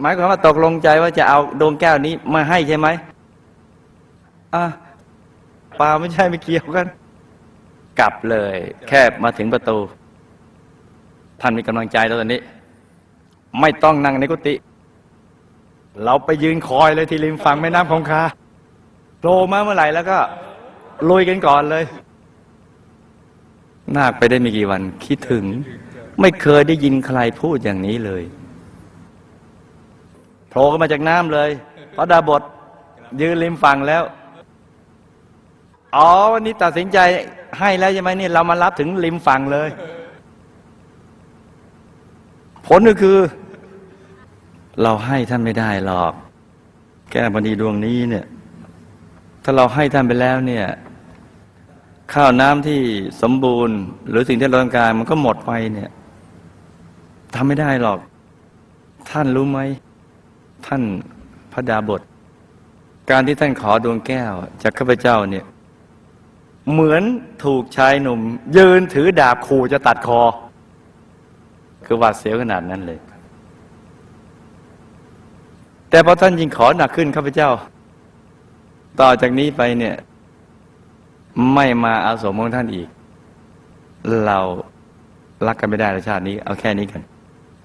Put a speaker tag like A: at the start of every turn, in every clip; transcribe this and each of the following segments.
A: หมายความว่าตกลงใจว่าจะเอาดวงแก้วนี้มาให้ใช่ไหมอะปล่าไม่ใช่ไม่เกี่ยวกัน กลับเลย แค่มาถึงประตู ท่านมีกำลังใจแล้วตอนนี้ ไม่ต้องนั่งในกุฏิเราไปยืนคอยเลยที่ริมฝั่งแม่น้ำคงคาโผล่มาเมื่อไหร่แล้วก็ลุยกันก่อนเลย นาคไปได้ไม่กี่วัน คิดถึง ไม่เคยได้ยินใครพูดอย่างนี้เลย โผล่ขึ้นมาจากน้ำเลยพระดาบทยืนริมฝั่งแล้ว อ๋อวันนี้ตัดสินใจให้แล้วใช่ไหมนี่เรามารับถึงริมฝั่งเลย ผลก็คือ เราให้ท่านไม่ได้หรอก แก้บันีดวงนี้เนี่ย ถ้าเราให้ท่านไปแล้วเนี่ย ข้าวน้ำที่สมบูรณ์ หรือสิ่งที่เราต้องการมันก็หมดไปเนี่ยทำไม่ได้หรอก ท่านรู้ไหม ท่านพระดาบท การที่ท่านขอดวงแก้วจากข้าพเจ้าเนี่ยเหมือนถูกชายหนุ่ม ยืนถือดาบขู่จะตัดคอ คือหวาดเสียวขนาดนั้นเลย แต่พอท่านยิงขอหนักขึ้นข้าพเจ้า ต่อจากนี้ไปเนี่ย ไม่มาอาสมของท่านอีก เรารักกันไม่ได้ในชาตินี้ เอาแค่นี้กัน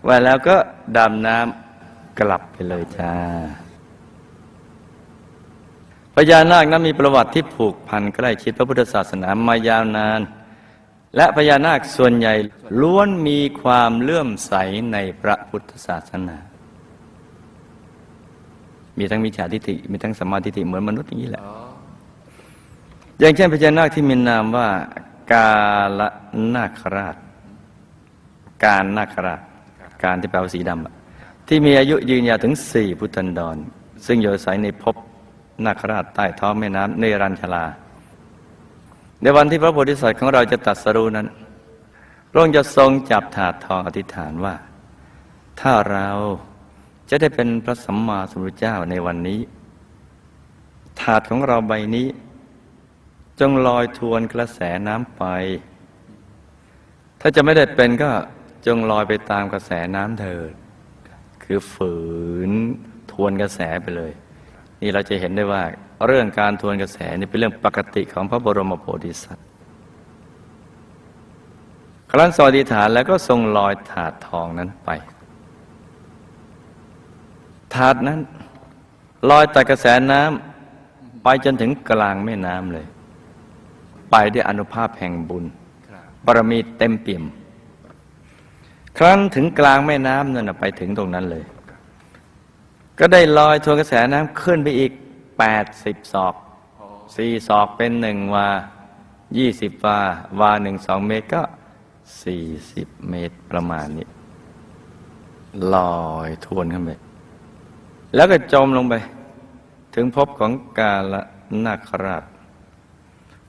A: ว่าแล้วก็ดำน้ำ กลับไปเลยจ้าพญานาคนั้นมีประวัติที่ผูกพันใกล้ชิดพระพุทธศาสนามายาวนาน และพญานาคส่วนใหญ่ล้วนมีความเลื่อมใสในพระพุทธศาสนา มีทั้งมิจฉาทิฏฐิมีทั้งสัมมาทิฏฐิเหมือนมนุษย์อย่างนี้แหละ อย่างเช่นพญานาคที่มีนามว่ากาลนาคราช การนาคราช การที่แปลว่าสีดำอะ ที่มีอายุยืนยาวถึงสี่พุทธันดร ซึ่งอยู่อาศัยในภพนาคราชใต้ท้องแม่น้ำเนรัญชลา ในวันที่พระโพธิสัตว์ของเราจะตัดสรู้นั้นพระองค์จะทรงจับถาดทองอธิษฐานว่า ถ้าเราจะได้เป็นพระสัมมาสัมพุทธเจ้าในวันนี้ ถาดของเราใบนี้ จงลอยทวนกระแสน้ำไป ถ้าจะไม่ได้เป็นก็จงลอยไปตามกระแสน้ำเถิด คือฝืนทวนกระแสไปเลย นี่เราจะเห็นได้ว่า เรื่องการทวนกระแสนี่เป็นเรื่องปกติของพระบรมโพธิสัตว์ครั้นสวัสดิฐานแล้วก็ทรงลอยถาดทองนั้นไป ถาดนั้น ลอยตัดกระแสน้ำไปจนถึงกลางแม่น้ำเลย ไปด้วยอนุภาพแห่งบุญบารมีเต็มเปี่ยม ครั้นถึงกลางแม่น้ำนั่นไปถึงตรงนั้นเลย ก็ได้ลอยทวนกระแสน้ำขึ้นไปอีกแปดสิบศอกสี่ศอกเป็นหนึ่งวายี่สิบวาวาหนึ่งสองเมตรก็สี่สิบเมตรประมาณนี้ ลอยทวนขึ้นไปแล้วก็จมลงไป ถึงภพของกาลนาคราช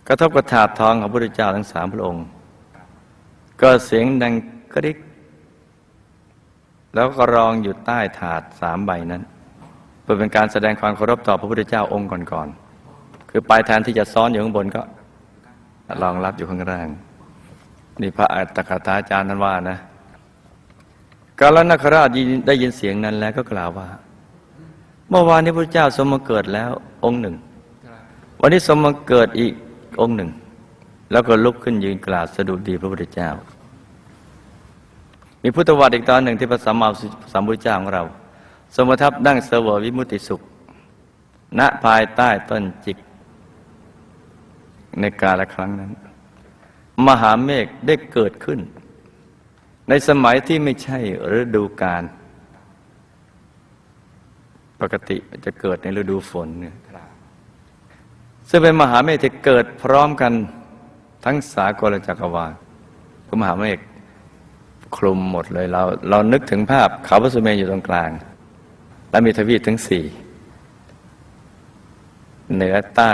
A: กระทบกระถาดทองของพระพุทธเจ้าทั้งสามพระองค์ ก็เสียงดังกระดิก แล้วก็รองอยู่ใต้ถาดสามใบนั้นเพื่อเป็นการแสดงความเคารพต่อพระพุทธเจ้าองค์ก่อนๆคือปลายแทนที่จะซ้อนอยู่ข้างบนก็รองรับอยู่ข้างล่าง นี่พระอัตถกถาจารย์ท่านว่านะกาลนาคราชได้ยินเสียงนั้นแล้วก็กล่าวว่า เมื่อวานนี้พระเจ้าทรงมาเกิดแล้วองค์หนึ่ง วันนี้ทรงมาเกิดอีกองค์หนึ่ง แล้วก็ลุกขึ้นยืนกราบสะดุดีพระพุทธเจ้า มีพุทธวัตรอีกตอนหนึ่งที่พระสัมมาสัมพุทธเจ้าของเรา สมทับนั่งเสวยวิมุติสุข ณภายใต้ต้นจิก ในกาลครั้งนั้น มหาเมฆได้เกิดขึ้น ในสมัยที่ไม่ใช่ฤดูกาลปกติจะเกิดในฤดูฝนเนี่ยซึ่งเป็นมหาเมฆที่เกิดพร้อมกันทั้งสากลจักรวาลคือมหาเมฆ คลุมหมดเลยเราเรานึกถึงภาพเขาพระสุเมรุอยู่ตรงกลาง และมีทวีปทั้งสี่เหนือใต้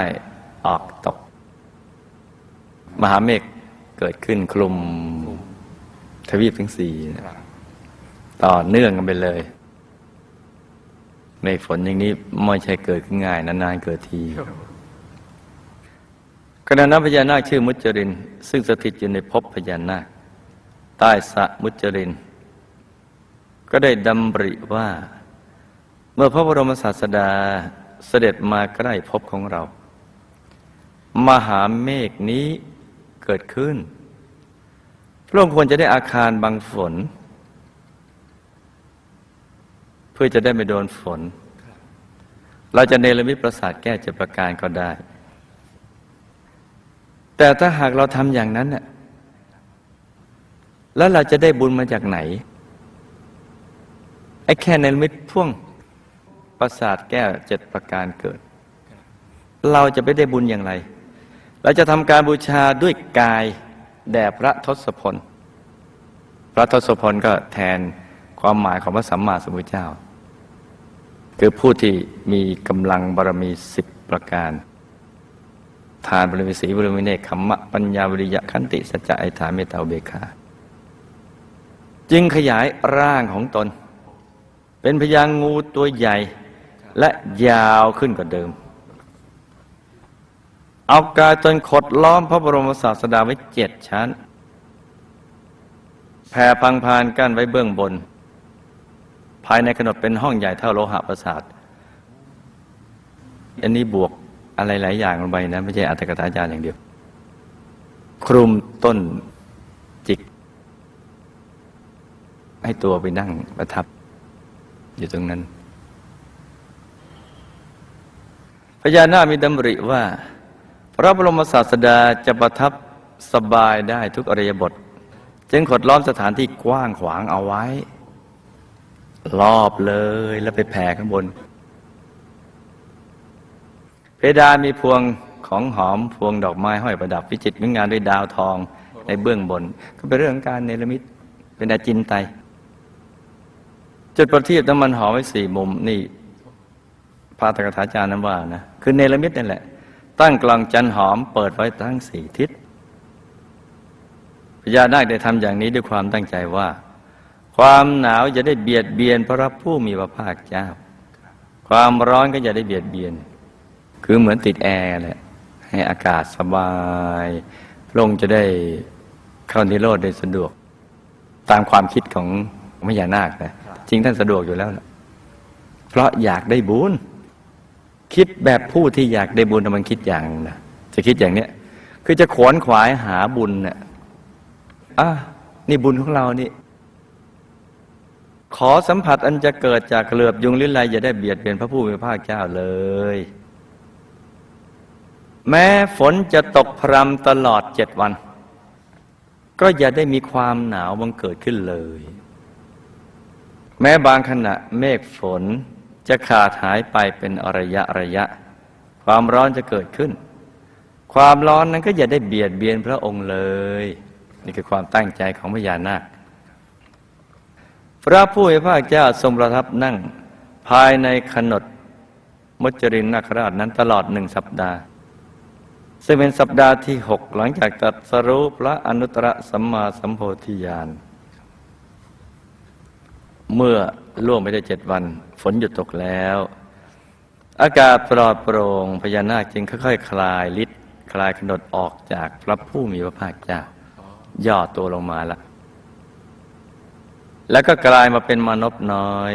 A: ออกตก มหาเมฆเกิดขึ้นคลุมทวีปทั้งสี่ต่อเนื่องกันไปเลยเมฆฝนอย่างนี้ไม่ใช่เกิดขึ้นง่ายนานๆเกิดทีขณะนั้นพญานาคชื่อมุจริน ซึ่งสถิตอยู่ในภพพญานาค ใต้สะมุจริน ก็ได้ดำริว่า เมื่อพระบรมศาสดาเสด็จมาใกล้ภพของเรา มหาเมฆนี้เกิดขึ้น พระองค์ควรจะได้อาคารบังฝน เพื่อจะได้ไม่โดนฝน เราจะเนรมิตปราสาทแก้เจ็ดประการก็ได้ แต่ถ้าหากเราทำอย่างนั้นน่ะ แล้วเราจะได้บุญมาจากไหน ไอ้แค่เนมิตพ่วงปราสาทแก้วเจ็ดประการเกิด เราจะไปได้บุญอย่างไร เราจะทำการบูชาด้วยกายแด่พระทศพล พระทศพลก็แทนความหมายของพระสัมมาสัมพุทธเจ้า คือผู้ที่มีกำลังบารมีสิบประการ ทานบารมิสีบารมิเนกขมมะปัญญาวิริยะขันติสัจจะไอถาเมตตาเบกขา จึงขยายร่างของตน เป็นพญางูตัวใหญ่ และยาวขึ้นกว่าเดิม เอากายตนขดล้อมพระบรมศาสดาไว้เจ็ดชั้น แผ่พังพานกั้นไว้เบื้องบน ภายในขนดเป็นห้องใหญ่เท่าโลหะประสาท อันนี้บวกอะไรหลายอย่างลงไปนะ ไม่ใช่อัตถกถาจารย์อย่างเดียว คลุมต้นจิก ให้ตัวไปนั่งประทับ อยู่ตรงนั้น พญานาคมีดำริว่า พระบรมศาสดาจะประทับสบายได้ทุกอริยบท จึงขดล้อมสถานที่กว้างขวางเอาไว้ รอบเลยแล้วไปแผ่ข้างบน เพดานมีพวงของหอมพวงดอกไม้ห้อยประดับวิจิตรงดงามด้วยดาวทองในเบื้องบน ก็เป็นเรื่องการเนรมิตเป็นอาจินไต จุดประทีปน้ำมันหอมไว้สี่มุมนี่พระตกถาจารย์นั้นว่านะคือเนรมิตนั่นแหละ ตั้งกลองจันหอมเปิดไว้ทั้งสี่ทิศพญานาคได้ทำอย่างนี้ด้วยความตั้งใจว่า ความหนาวจะได้เบียดเบียนพระผู้มีพระภาคเจ้า ความร้อนก็จะได้เบียดเบียน คือเหมือนติดแอร์แหละให้อากาศสบายพระองค์จะได้เข้านิโรธได้สะดวก ตามความคิดของพญานาคนะ จริงท่านสะดวกอยู่แล้วนะเพราะอยากได้บุญคิดแบบผู้ที่อยากได้บุญมันคิดอย่างนะจะคิดอย่างเนี้ยคือจะขวนขวายหาบุญน่ะอะนี่บุญของเรานี่ขอสัมผัสอันจะเกิดจากเกลือบยุงลิ้นไรอย่าได้เบียดเบียนพระผู้มีพระภาคเจ้าเลย แม้ฝนจะตกพรำตลอดเจ็ดวัน ก็อย่าได้มีความหนาวบังเกิดขึ้นเลย แม้บางขณะเมฆฝนจะขาดหายไปเป็นระยะระยะ ความร้อนจะเกิดขึ้น ความร้อนนั้นก็อย่าได้เบียดเบียนพระองค์เลย นี่คือความตั้งใจของพญานาค พระผู้มีพระเจ้าทรงประทับนั่ง ภายในขนดมุจรินนาคราชนั้นตลอดหนึ่งสัปดาห์ ซึ่งเป็นสัปดาห์ที่หกหลังจากตรัสรู้พระอนุตตรสัมมาสัมโพธิญาณ เมื่อล่วงไปได้เจ็ดวัน ฝนหยุดตกแล้ว อากาศปลอดโปร่งพญานาคจึงค่อยๆคลายฤทธิ์คลายขนดออกจากพระผู้มีพระภาคเจ้า ย่อตัวลงมาละแล้วก็กลายมาเป็นมนุษย์น้อย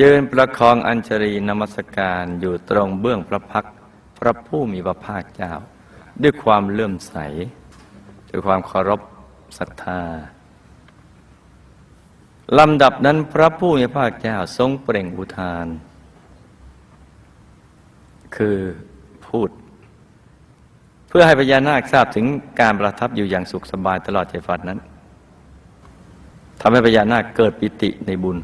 A: ยืนประคองอัญชรีนมัสการอยู่ตรงเบื้องพระพักพระผู้มีพระภาคเจ้า ด้วยความเลื่อมใส ด้วยความเคารพศรัทธา ลำดับนั้นพระผู้มีพระภาคเจ้าทรงเปล่งอุทาน คือพูด เพื่อให้พญานาคทราบถึงการประทับอยู่อย่างสุขสบายตลอดเจ็ดวันนั้นทำให้พญานาคเกิดปิติในบุญ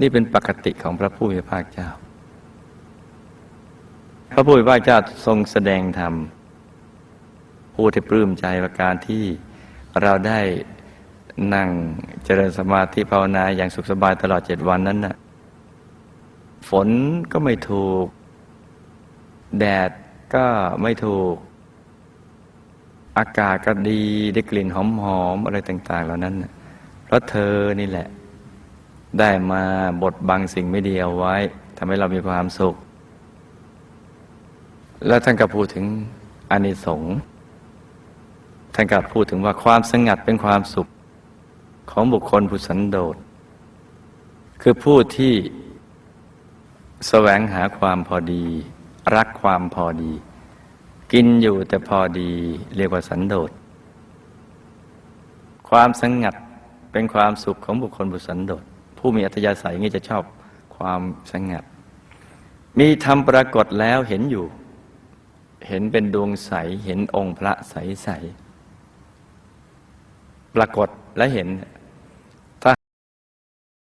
A: นี่เป็นปกติของพระผู้มีพระภาคเจ้า พระผู้มีพระภาคเจ้าทรงแสดงธรรมผู้ที่ปลื้มใจประการที่เราได้ นั่งเจริญสมาธิภาวนาอย่างสุขสบายตลอดเจ็ดวันนั้นน่ะฝนก็ไม่ถูก แดดก็ไม่ถูก อากาศก็ดีได้กลิ่นหอมๆอะไรต่าง ๆ เหล่านั้นนะเพราะเธอนี่แหละ ได้มาบดบังสิ่งไม่ดีเอาไว้ทำให้เรามีความสุข แล้วท่านก็พูดถึงอานิสงส์ท่านก็พูดถึงว่าความสงัดเป็นความสุข ของบุคคลผู้สันโดษ คือผู้ที่แสวงหาความพอดี รักความพอดี กินอยู่แต่พอดีเรียกว่าสันโดษ ความสงัดเป็นความสุขของบุคคลบุสันโดษ ผู้มีอัธยาศัยงี้จะชอบความสงัด มีธรรมปรากฏแล้วเห็นอยู่ เห็นเป็นดวงใส เห็นองค์พระใสใสๆปรากฏและเห็น